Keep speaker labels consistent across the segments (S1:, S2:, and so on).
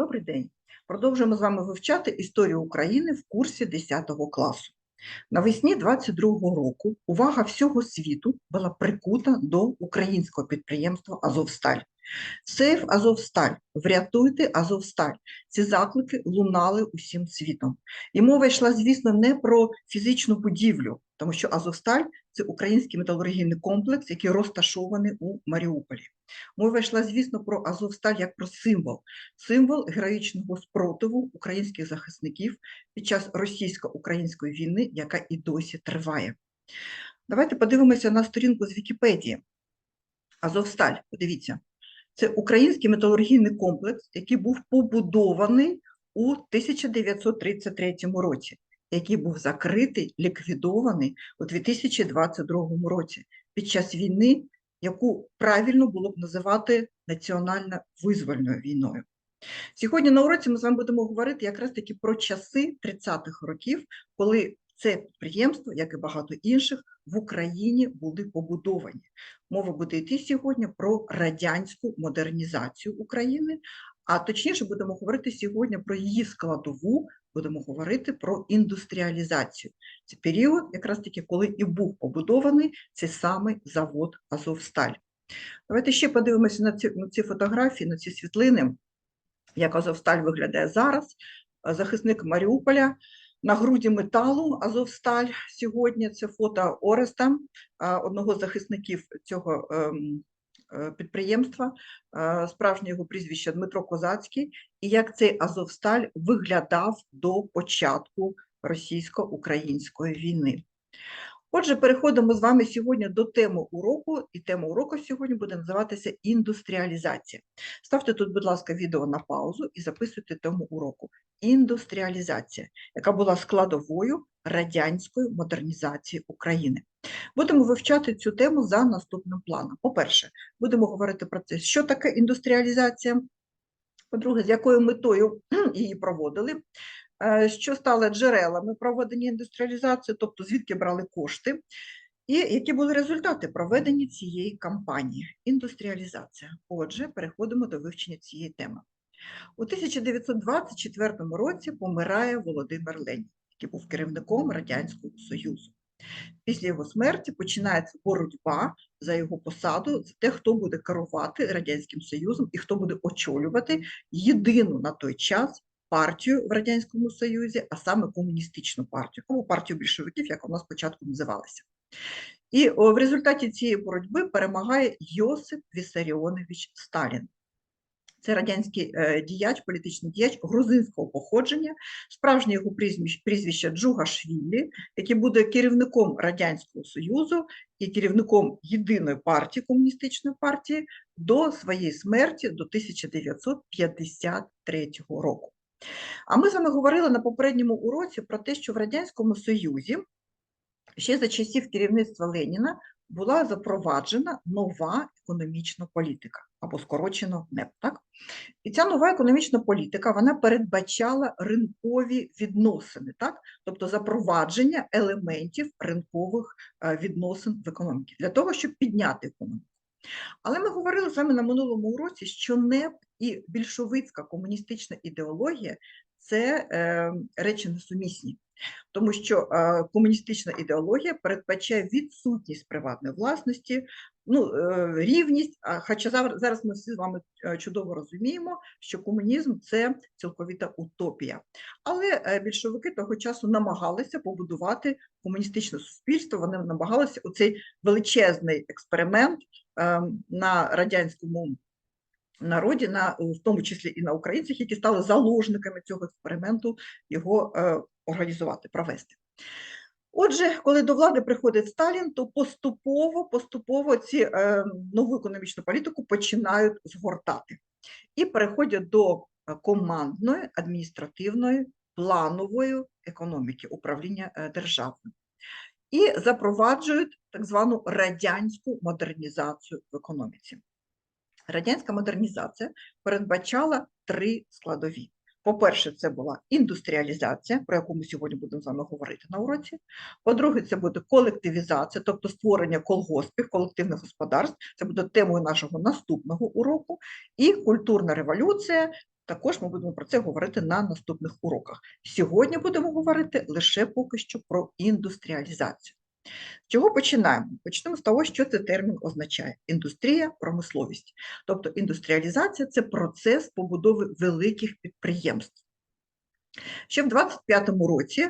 S1: Добрий день. Продовжуємо з вами вивчати історію України в курсі 10 класу. Навесні 22-го року увага всього світу була прикута до українського підприємства Азовсталь. Сейф Азовсталь, врятуйте Азовсталь. Ці заклики лунали усім світом. І мова йшла, звісно, не про фізичну будівлю, тому що Азовсталь це український металургійний комплекс, який розташований у Маріуполі. Мова йшла, звісно, про Азовсталь як про символ, символ героїчного спротиву українських захисників під час російсько-української війни, яка і досі триває. Давайте подивимося на сторінку з Вікіпедії. Азовсталь, подивіться, це український металургійний комплекс, який був побудований у 1933 році, який був закритий, ліквідований у 2022 році під час війни, яку правильно було б називати національно-визвольною війною. Сьогодні на уроці ми з вами будемо говорити якраз таки про часи 30-х років, коли це підприємство, як і багато інших, в Україні були побудовані. Мова буде йти сьогодні про радянську модернізацію України, а точніше будемо говорити сьогодні про її складову, будемо говорити про індустріалізацію. Це період, якраз таки, коли і був побудований цей самий завод Азовсталь. Давайте ще подивимося на ці, на ці фотографії, на ці світлини, як Азовсталь виглядає зараз. Захисник Маріуполя на груді металу Азовсталь сьогодні. Це фото Ореста, одного з захисників цього ем, е, підприємства, справжнє його прізвище Дмитро Козацький, і як цей Азовсталь виглядав до початку російсько-української війни. Отже, переходимо з вами сьогодні до теми уроку, і тема уроку сьогодні буде називатися індустріалізація. Ставте тут, будь ласка, відео на паузу і записуйте тему уроку. Індустріалізація, яка була складовою радянської модернізації України. Будемо вивчати цю тему за наступним планом. По-перше, будемо говорити про це, що таке індустріалізація. По-друге, з якою метою її проводили, що стали джерелами проведення індустріалізації, тобто звідки брали кошти, і які були результати проведення цієї кампанії індустріалізація. Отже, переходимо до вивчення цієї теми. У 1924 році помирає Володимир Ленін, який був керівником Радянського Союзу. Після його смерті починається боротьба за його посаду, за те, хто буде керувати Радянським Союзом і хто буде очолювати єдину на той час партію в Радянському Союзі, а саме комуністичну партію, або партію більшовиків, як вона спочатку називалася. І в результаті цієї боротьби перемагає Йосип Вісаріонович Сталін. Це радянський е, діяч, політичний діяч грузинського походження, справжнє його прізвище Джугашвілі, який буде керівником Радянського Союзу і керівником єдиної партії комуністичної партії до своєї смерті до 1953 року. А ми з вами говорили на попередньому уроці про те, що в Радянському Союзі ще за часів керівництва Леніна була запроваджена нова економічна політика, або скорочено НЕП. Так? І ця нова економічна політика вона передбачала ринкові відносини, так? тобто запровадження елементів ринкових е, відносин в економіці, для того, щоб підняти економіку. Але ми говорили вами на минулому уроці, що НЕП і більшовицька комуністична ідеологія це е, речі несумісні, тому що е, комуністична ідеологія передбачає відсутність приватної власності, ну, е, рівність. Хоча зараз ми всі з вами е, чудово розуміємо, що комунізм це цілковіта утопія. Але е, більшовики того часу намагалися побудувати комуністичне суспільство. Вони намагалися у цей величезний експеримент на радянському народі, на, в тому числі і на українцях, які стали заложниками цього експерименту, його е, організувати, провести. Отже, коли до влади приходить Сталін, то поступово поступово ці е, нову економічну політику починають згортати і переходять до командної, адміністративної, планової економіки, управління е, державою. І запроваджують так звану радянську модернізацію в економіці. Радянська модернізація передбачала три складові. По-перше, це була індустріалізація, про яку ми сьогодні будемо з вами говорити на уроці. По-друге, це буде колективізація, тобто створення колгоспів, колективних господарств. Це буде темою нашого наступного уроку. І культурна революція, Також ми будемо про це говорити на наступних уроках. Сьогодні будемо говорити лише поки що про індустріалізацію. З чого починаємо? Почнемо з того, що цей термін означає: індустрія, промисловість. Тобто індустріалізація це процес побудови великих підприємств. Ще в 25-му році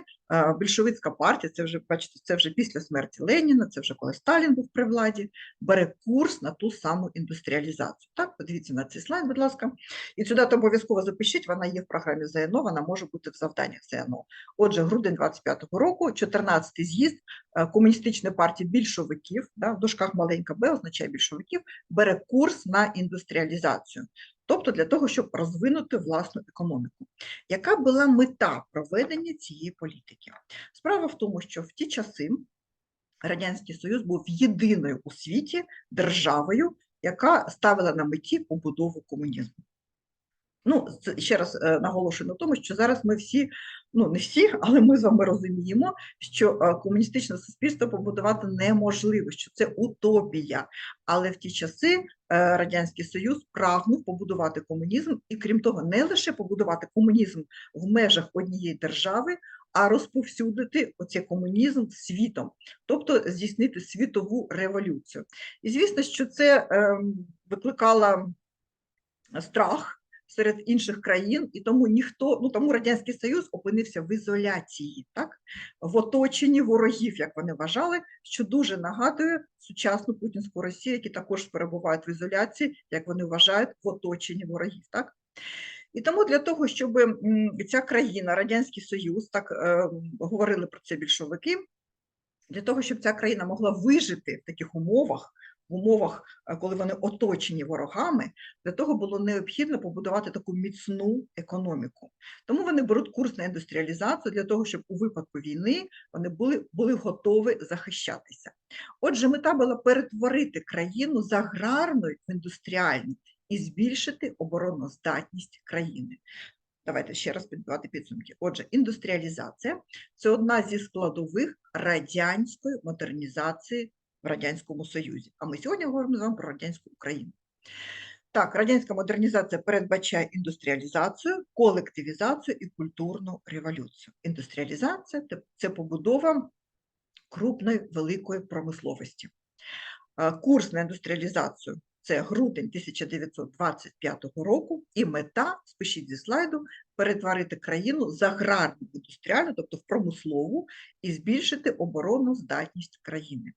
S1: більшовицька партія, це вже бачите, це вже після смерті Леніна, це вже коли Сталін був при владі, бере курс на ту саму індустріалізацію. Так, подивіться на цей слайд, будь ласка. І цю дату обов'язково запишіть, вона є в програмі ЗНО, вона може бути в завданнях ЗНО. Отже, грудень 25-го року, 14-й з'їзд е, комуністичної партії більшовиків, да, в дужках маленька Б означає більшовиків, бере курс на індустріалізацію. Тобто для того, щоб розвинути власну економіку. Яка була мета проведення цієї політики? Справа в тому, що в ті часи Радянський Союз був єдиною у світі державою, яка ставила на меті побудову комунізму. Ну, ще раз е, наголошую на тому, що зараз ми всі, ну не всі, але ми з вами розуміємо, що е, комуністичне суспільство побудувати неможливо, що це утопія. Але в ті часи е, Радянський Союз прагнув побудувати комунізм, і крім того, не лише побудувати комунізм в межах однієї держави, а розповсюдити оцей комунізм світом, тобто здійснити світову революцію. І звісно, що це ем, викликало страх серед інших країн, і тому ніхто, ну тому Радянський Союз опинився в ізоляції, так в оточенні ворогів, як вони вважали, що дуже нагадує сучасну путінську Росію, які також перебувають в ізоляції, як вони вважають, в оточенні ворогів. так. І тому для того, щоб ця країна, Радянський Союз, так е, говорили про це більшовики, для того, щоб ця країна могла вижити в таких умовах, в умовах, е, коли вони оточені ворогами, для того було необхідно побудувати таку міцну економіку. Тому вони беруть курс на індустріалізацію для того, щоб у випадку війни вони були, були готові захищатися. Отже, мета була перетворити країну з аграрної в індустріальну і збільшити обороноздатність країни. Давайте ще раз підбивати підсумки. Отже, індустріалізація це одна зі складових радянської модернізації в Радянському Союзі. А ми сьогодні говоримо з вами про радянську Україну. Так, радянська модернізація передбачає індустріалізацію, колективізацію і культурну революцію. Індустріалізація це побудова крупної великої промисловості. Курс на індустріалізацію це грудень 1925 року, і мета, спишіть зі слайду, перетворити країну з аграрну індустріальну, тобто в промислову, і збільшити оборонну здатність країни.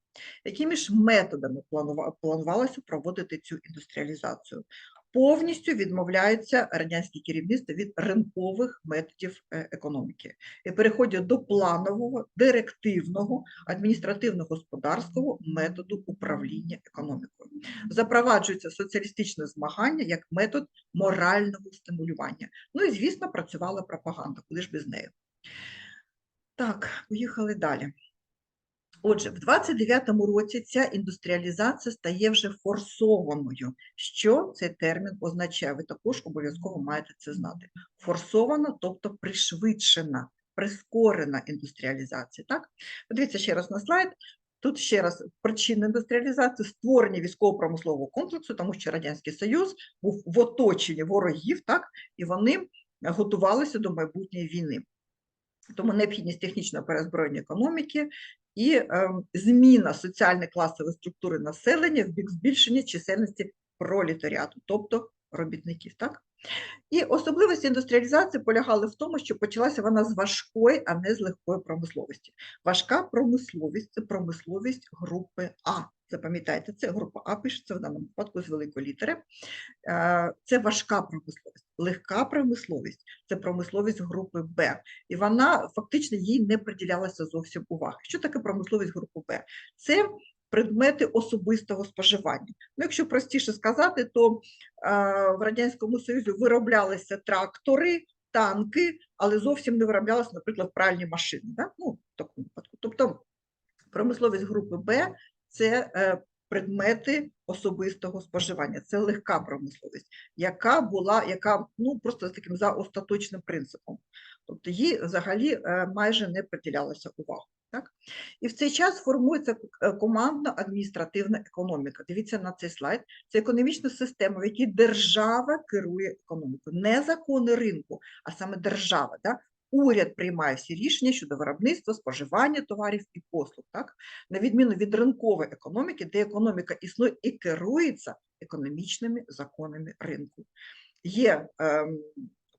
S1: Якими ж методами планувалося проводити цю індустріалізацію? Повністю відмовляється радянське керівництво від ринкових методів е, економіки і переходять до планового, директивного, адміністративно-господарського методу управління економікою. Запроваджується соціалістичне змагання як метод морального стимулювання. Ну і, звісно, працювала пропаганда, куди ж без неї. Так, поїхали далі. Отже, в 29-му році ця індустріалізація стає вже форсованою. Що цей термін означає? Ви також обов'язково маєте це знати. Форсована, тобто пришвидшена, прискорена індустріалізація. Так? Подивіться ще раз на слайд. Тут ще раз причина індустріалізації створення військово-промислового комплексу, тому що Радянський Союз був в оточенні ворогів, так, і вони готувалися до майбутньої війни. Тому необхідність технічного перезброєння економіки і е, зміна соціально-класової структури населення в бік збільшення чисельності пролетаріату, тобто робітників. Так? І особливості індустріалізації полягали в тому, що почалася вона з важкої, а не з легкої промисловості. Важка промисловість це промисловість групи А. Запам'ятайте, це група А пишеться в даному випадку з великої літери. Е, це важка промисловість, легка промисловість це промисловість групи Б. І вона фактично їй не приділялася зовсім уваги. Що таке промисловість групи Б? Це предмети особистого споживання. Ну, Якщо простіше сказати, то е, в Радянському Союзі вироблялися трактори, танки, але зовсім не вироблялися, наприклад, пральні машини. Да? Ну. Тобто промисловість групи Б це е, предмети особистого споживання, це легка промисловість, яка була, яка ну просто таким за остаточним принципом. Тобто їй взагалі е, майже не приділялася увагу. Так? І в цей час формується е, командно-адміністративна економіка. Дивіться на цей слайд. Це економічна система, в якій держава керує економікою. Не закони ринку, а саме держава. Да? Уряд приймає всі рішення щодо виробництва, споживання товарів і послуг, так? на відміну від ринкової економіки, де економіка існує і керується економічними законами ринку. Є ем,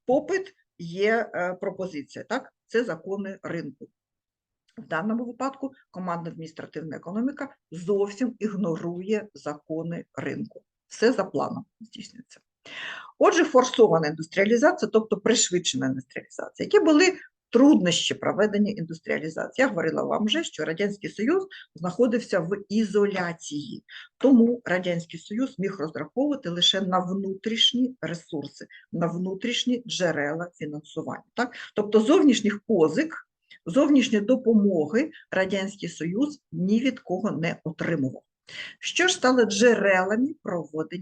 S1: попит, є е, пропозиція. Так? Це закони ринку. В даному випадку командна адміністративна економіка зовсім ігнорує закони ринку. Все за планом здійснюється. Отже, форсована індустріалізація, тобто пришвидшена індустріалізація, які були труднощі проведення індустріалізації. Я говорила вам вже, що Радянський Союз знаходився в ізоляції, тому Радянський Союз міг розраховувати лише на внутрішні ресурси, на внутрішні джерела фінансування. Так? Тобто зовнішніх позик, зовнішньої допомоги Радянський Союз ні від кого не отримував. Що ж стало джерелами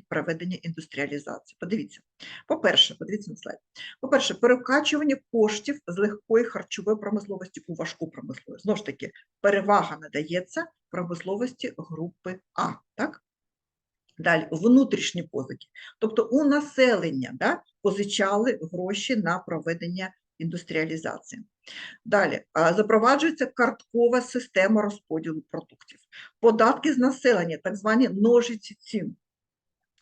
S1: проведення індустріалізації? Подивіться. По-перше, подивіться на слайд. По-перше, перекачування коштів з легкої харчової промисловості у важку промисловість. Знову ж таки, перевага надається промисловості групи А. Так? Далі, внутрішні позики. Тобто у населення да, позичали гроші на проведення індустріалізації. Далі, запроваджується карткова система розподілу продуктів. Податки з населення, так звані ножиці цін.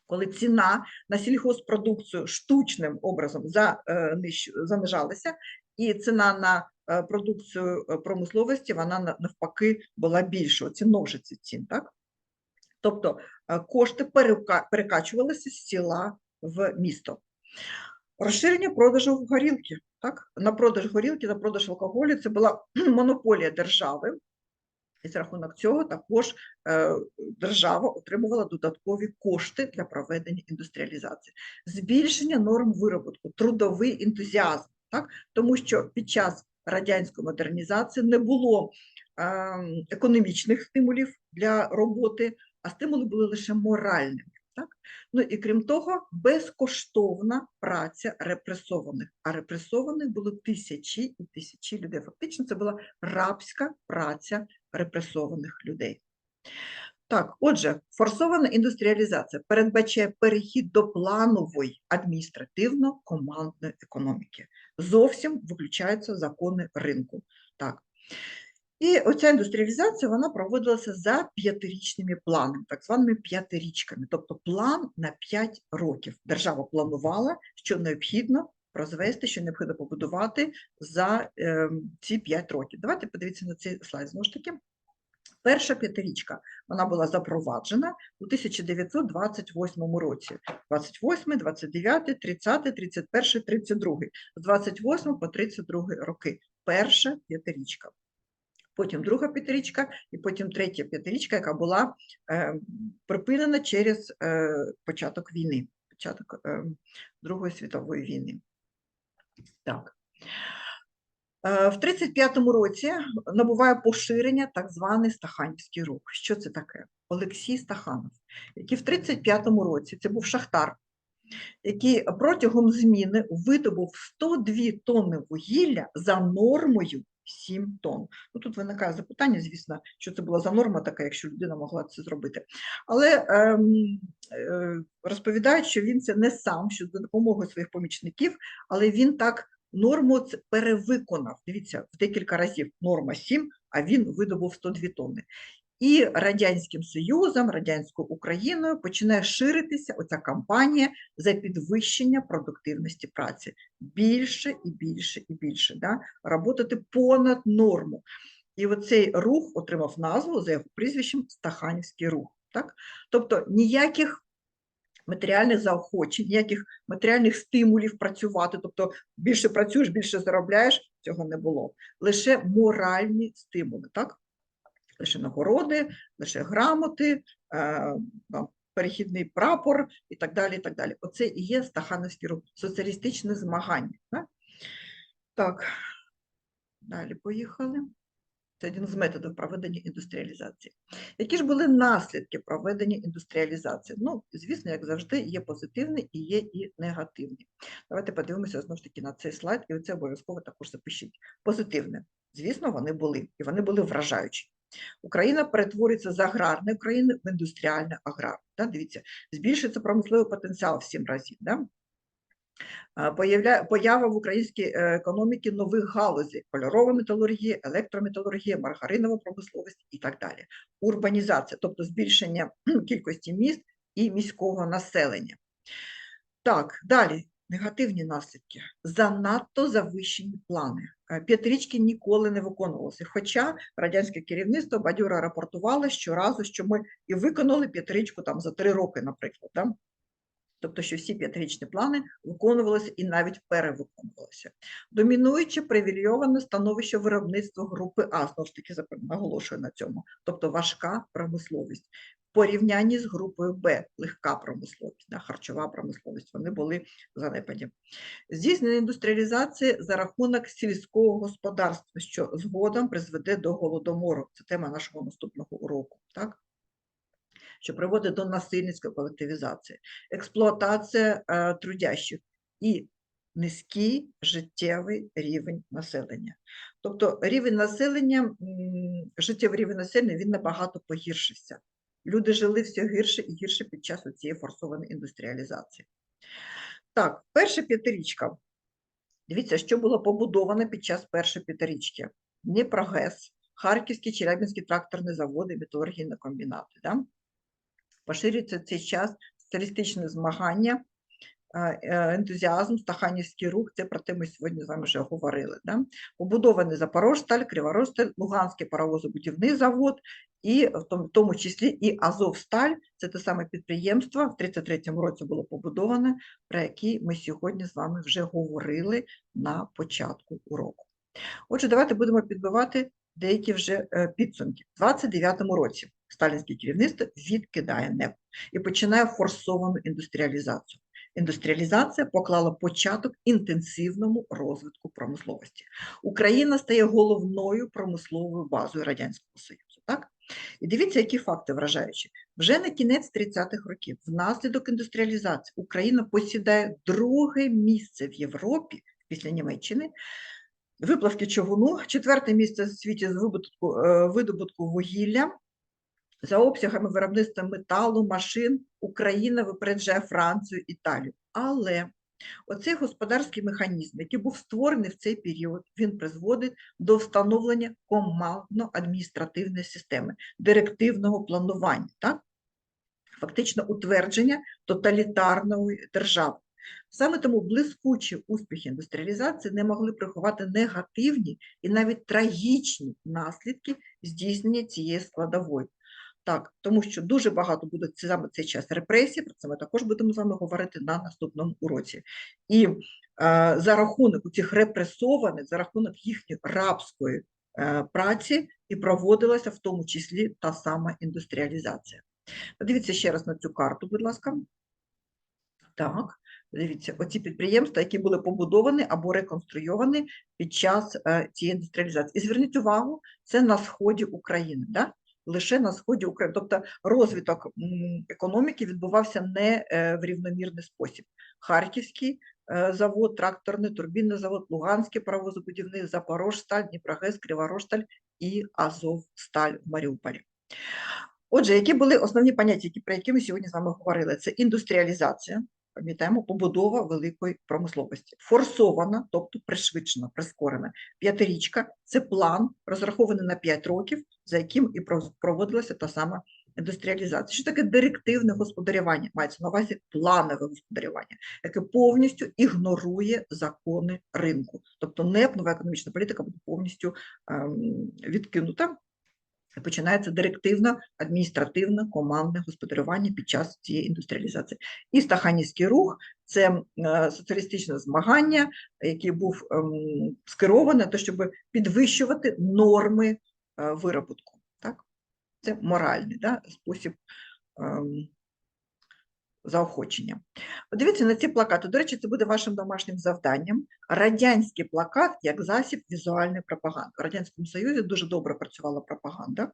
S1: Коли ціна на сільгоспродукцію штучним образом е, занижалася, і ціна на е, продукцію е, промисловості вона навпаки була більша. Оці ножиці цін. Так? Тобто е, кошти перека- перекачувалися з села в місто. Розширення продажу горілки. Так? На продаж горілки, на продаж алкоголю це була монополія держави. І за рахунок цього також е, держава отримувала додаткові кошти для проведення індустріалізації. Збільшення норм виробітку, трудовий ентузіазм, так? тому що під час радянської модернізації не було е, економічних стимулів для роботи, а стимули були лише моральними. Так? Ну і крім того, безкоштовна праця репресованих. А репресованих було тисячі і тисячі людей. Фактично, це була рабська праця репресованих людей. Так, отже, форсована індустріалізація передбачає перехід до планової адміністративно-командної економіки. Зовсім виключаються закони ринку. Так. І оця індустріалізація вона проводилася за п'ятирічними планами, так званими п'ятирічками, тобто план на 5 років. Держава планувала, що необхідно розвести, що необхідно побудувати за е, ці 5 років. Давайте подивіться на цей слайд. Знову ж таки, перша п'ятирічка вона була запроваджена у 1928 році. 28, 29, 30, 31, 32. З 28 по 32 роки. Перша п'ятирічка потім друга п'ятирічка, і потім третя п'ятирічка, яка була е, припинена через е, початок війни, початок е, Другої світової війни. Так. В 35-му році набуває поширення так званий Стаханівський рух. Що це таке? Олексій Стаханов, який в 35-му році це був шахтар, який протягом зміни видобув 102 тонни вугілля за нормою 7 тонн. Ну, тут виникає запитання, звісно, що це була за норма така, якщо людина могла це зробити. Але ем, е, розповідають, що він це не сам, що за допомогою своїх помічників, але він так норму перевиконав. Дивіться, в декілька разів норма 7, а він видобув 102 тонни. І Радянським Союзом, Радянською Україною починає ширитися оця кампанія за підвищення продуктивності праці. Більше і більше і більше. Да? Работати понад норму. І оцей рух отримав назву за його прізвищем Стаханівський рух. Так? Тобто ніяких матеріальних заохочень, ніяких матеріальних стимулів працювати, тобто більше працюєш, більше заробляєш, цього не було. Лише моральні стимули. так? Лише нагороди, лише грамоти, е, перехідний прапор і так далі. і так далі. Оце і є стахановський рух, соціалістичне змагання. Так? так, далі поїхали. Це один з методів проведення індустріалізації. Які ж були наслідки проведення індустріалізації? Ну, звісно, як завжди, є позитивні і є і негативні. Давайте подивимося знову ж таки на цей слайд, і це обов'язково також запишіть. Позитивне. Звісно, вони були, і вони були вражаючі. Україна перетворюється з аграрної країни в індустріальну аграрну. Да? Дивіться, збільшується промисловий потенціал в сім разів. Да? Поява в українській е, економіці нових галузей: кольорова металургія, електрометалургія, маргаринова промисловість і так далі. Урбанізація, тобто збільшення кількості міст і міського населення. Так, далі. Негативні наслідки. Занадто завищені плани. Е, П'ятирічки ніколи не виконувалися. Хоча радянське керівництво бадьоро рапортувало щоразу, що ми і виконали п'ятирічку там за три роки, наприклад. Да? Тобто, що всі п'ятирічні плани виконувалися і навіть перевиконувалися. Домінуюче привілейоване становище виробництва групи А, знову ж таки наголошую на цьому, тобто важка промисловість. Порівнянні з групою Б, легка промисловість, харчова промисловість, вони були в занепаді. Здійснення індустріалізації за рахунок сільського господарства, що згодом призведе до голодомору. Це тема нашого наступного уроку. Так? що приводить до насильницької колективізації, експлуатація е, трудящих і низький життєвий рівень населення. Тобто рівень населення, життєвий рівень населення він набагато погіршився. Люди жили все гірше і гірше під час цієї форсованої індустріалізації. Так, перша п'ятирічка. Дивіться, що було побудовано під час першої п'ятирічки. Дніпрогес, Харківський, Челябинський тракторні заводи, металургійні комбінати. Да? поширюється цей час соціалістичне змагання, ентузіазм, стаханівський рух, це про те ми сьогодні з вами вже говорили. Да? Побудований Запорожсталь, Криворожсталь, Луганський паровозобудівний завод, і в тому, числі і Азовсталь, це те саме підприємство, в 33-му році було побудоване, про яке ми сьогодні з вами вже говорили на початку уроку. Отже, давайте будемо підбивати деякі вже е, підсумки. В 29-му році сталінське керівництво відкидає НЕП і починає форсовану індустріалізацію. Індустріалізація поклала початок інтенсивному розвитку промисловості. Україна стає головною промисловою базою Радянського Союзу. Так? І дивіться, які факти вражаючі. Вже на кінець 30-х років, внаслідок індустріалізації, Україна посідає друге місце в Європі після Німеччини виплавки човуну, четверте місце в світі з е, видобутку вугілля. За обсягами виробництва металу, машин Україна випереджає Францію, Італію. Але оцей господарський механізм, який був створений в цей період, він призводить до встановлення командно-адміністративної системи, директивного планування, так? фактично утвердження тоталітарної держави. Саме тому блискучі успіхи індустріалізації не могли приховати негативні і навіть трагічні наслідки здійснення цієї складової. Так, тому що дуже багато буде саме цей час репресій, про це ми також будемо з вами говорити на наступному уроці. І е, за рахунок цих репресованих, за рахунок їхньої рабської е, праці і проводилася в тому числі та сама індустріалізація. Подивіться ще раз на цю карту, будь ласка. Так, дивіться, оці підприємства, які були побудовані або реконструйовані під час е, цієї індустріалізації. І зверніть увагу, це на сході України, да? Лише на сході України. Тобто розвиток економіки відбувався не е, в рівномірний спосіб. Харківський е, завод, тракторний, турбінний завод, Луганський паровозобудівний, Запорожсталь, Дніпрогес, Криворожсталь і Азовсталь в Маріуполі. Отже, які були основні поняття, про які ми сьогодні з вами говорили? Це індустріалізація, пам'ятаємо, побудова великої промисловості. Форсована, тобто пришвидшена, прискорена. П'ятирічка це план, розрахований на 5 років, за яким і проводилася та сама індустріалізація. Що таке директивне господарювання? Мається на увазі планове господарювання, яке повністю ігнорує закони ринку. Тобто нова економічна політика буде повністю ем, відкинута. Починається директивне, адміністративне, командне господарювання під час цієї індустріалізації. І стаханівський рух це е, соціалістичне змагання, яке був скероване, скерований на те, щоб підвищувати норми е, виробутку. Так? Це моральний да, спосіб ем, заохочення. Подивіться на ці плакати. До речі, це буде вашим домашнім завданням. Радянський плакат як засіб візуальної пропаганди. В Радянському Союзі дуже добре працювала пропаганда.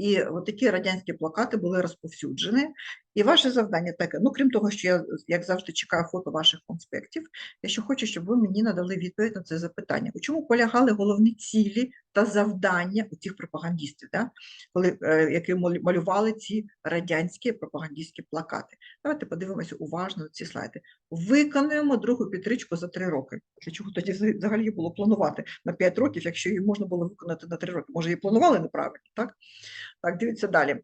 S1: І от такі радянські плакати були розповсюджені. І ваше завдання таке: ну крім того, що я як завжди чекаю фото ваших конспектів, я ще хочу, щоб ви мені надали відповідь на це запитання. У чому полягали головні цілі та завдання у цих пропагандистів, да? коли е, які малювали ці радянські пропагандистські плакати? Давайте подивимося уважно ці слайди. Виконуємо другу підричку за три роки. Для чого тоді вза- взагалі було планувати на 5 років, якщо її можна було виконати на 3 роки? Може, її планували неправильно, так? Так, дивіться далі.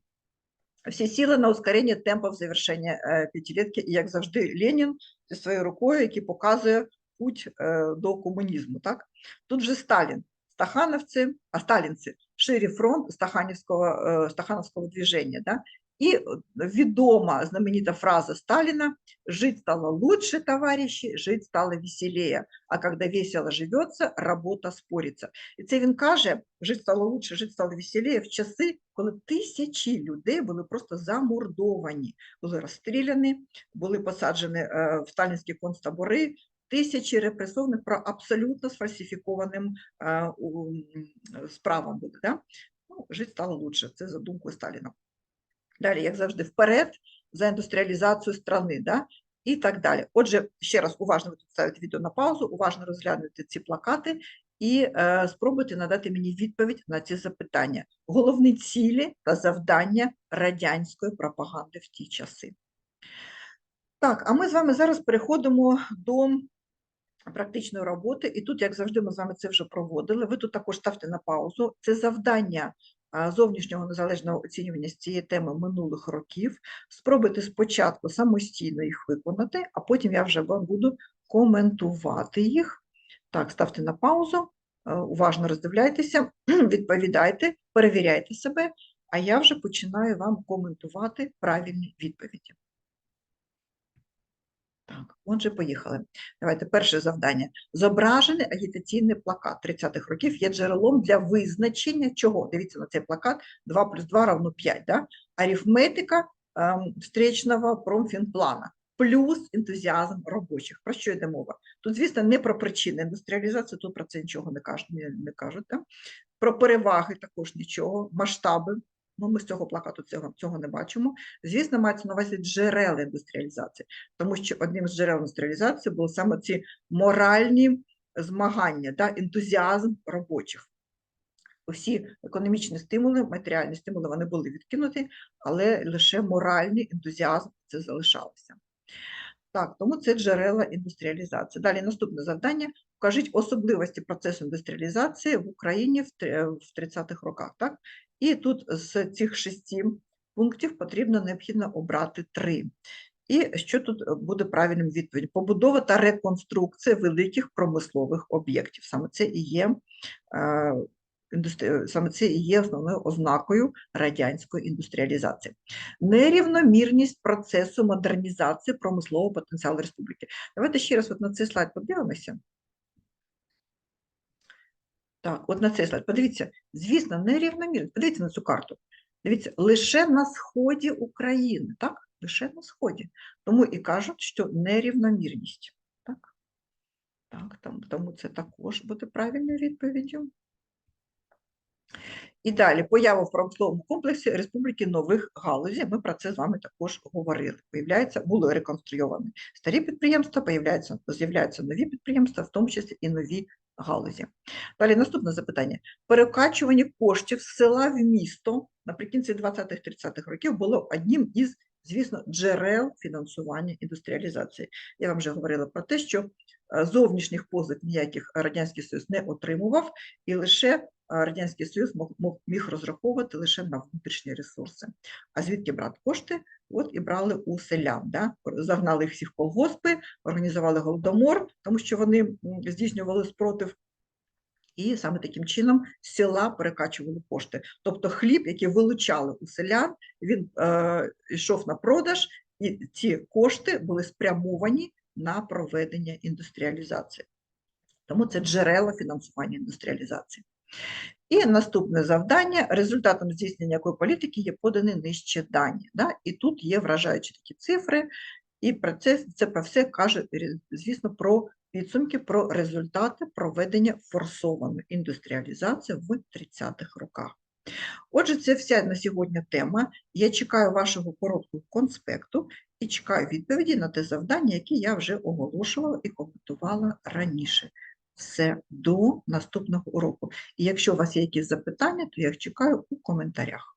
S1: Всі сили на ускорення темпів завершення е, п'ятилетки, і як завжди, Ленін зі своєю рукою, який показує путь е, до комунізму. Так? Тут вже Сталін, стахановці, а сталінці, ширі фронт стаханівського, е, стахановського движення. Да? І е, відома знаменита фраза Сталіна «Жить стало лучше, товариші, жить стало веселее, а когда весело живеться, робота спориться». І це він каже, жить стало лучше, жить стало веселее в часи, коли тисячі людей були просто замордовані, були розстріляні, були посаджені е, в сталінські концтабори, тисячі репресованих про абсолютно сфальсифікованим е, справам були. Да? Ну, жить стало лучше, це за думкою Сталіна. Далі, як завжди, вперед за індустріалізацію страни, да? і так далі. Отже, ще раз уважно ставите відео на паузу, уважно розглянути ці плакати і е, спробуйте надати мені відповідь на ці запитання. Головні цілі та завдання радянської пропаганди в ті часи. Так, а ми з вами зараз переходимо до практичної роботи, і тут, як завжди, ми з вами це вже проводили. Ви тут також ставте на паузу. Це завдання зовнішнього незалежного оцінювання з цієї теми минулих років. Спробуйте спочатку самостійно їх виконати, а потім я вже вам буду коментувати їх. Так, ставте на паузу, е, уважно роздивляйтеся, відповідайте, перевіряйте себе, а я вже починаю вам коментувати правильні відповіді. Так, отже, поїхали. Давайте перше завдання. Зображений агітаційний плакат 30-х років є джерелом для визначення чого? Дивіться на цей плакат 2 плюс 2 равно 5. Да? Арифметика ем, встречного промфінплана плюс ентузіазм робочих. Про що йде мова? Тут, звісно, не про причини індустріалізації, тут про це нічого не кажуть. Не, не кажуть да? Про переваги також нічого, масштаби. Ну, ми з цього плакату цього, цього не бачимо. Звісно, мається на увазі джерела індустріалізації тому що одним з джерел індустріалізації були саме ці моральні змагання, да, ентузіазм робочих. Усі економічні стимули, матеріальні стимули вони були відкинуті, але лише моральний ентузіазм це залишалося. Так, тому це джерела індустріалізації. Далі наступне завдання. Покажіть особливості процесу індустріалізації в Україні в 30-х роках. Так? І тут з цих шести пунктів потрібно необхідно обрати три. І що тут е, буде правильним відповідь? Побудова та реконструкція великих промислових об'єктів. Саме це і є, е, саме це і є основною ознакою радянської індустріалізації. Нерівномірність процесу модернізації промислового потенціалу республіки. Давайте ще раз от на цей слайд подивимося. Так, от на цей слайд. Подивіться, звісно, нерівномірність. Подивіться на цю карту. Дивіться, лише на сході України, так? Лише на сході. Тому і кажуть, що нерівномірність. Так, так там, тому це також буде правильною відповіддю. І далі поява в промисловому комплексі Республіки нових галузей. Ми про це з вами також говорили. Появляється, були реконструйовані старі підприємства, з'являються нові підприємства, в тому числі і нові галузі. Далі наступне запитання. Перекачування коштів з села в місто наприкінці 20-30-х років було одним із, звісно, джерел фінансування індустріалізації. Я вам вже говорила про те, що е, зовнішніх позик ніяких Радянський Союз не отримував, і лише Радянський Союз міг розраховувати лише на внутрішні ресурси. А звідки брати кошти? От і брали у селян, да? загнали їх всіх колгоспи, організували голодомор, тому що вони здійснювали спротив і саме таким чином села перекачували кошти. Тобто хліб, який вилучали у селян, він е, йшов на продаж, і ці кошти були спрямовані на проведення індустріалізації. Тому це джерела фінансування індустріалізації. І наступне завдання, результатом здійснення якої політики є подані нижче дані. Да? І тут є вражаючі такі цифри, і про це, це про все каже, звісно, про підсумки, про результати проведення форсованої індустріалізації в 30-х роках. Отже, це вся на сьогодні тема. Я чекаю вашого короткого конспекту і чекаю відповіді на те завдання, яке я вже оголошувала і коментувала раніше. Все до наступного уроку. І якщо у вас є якісь запитання, то я їх чекаю у коментарях.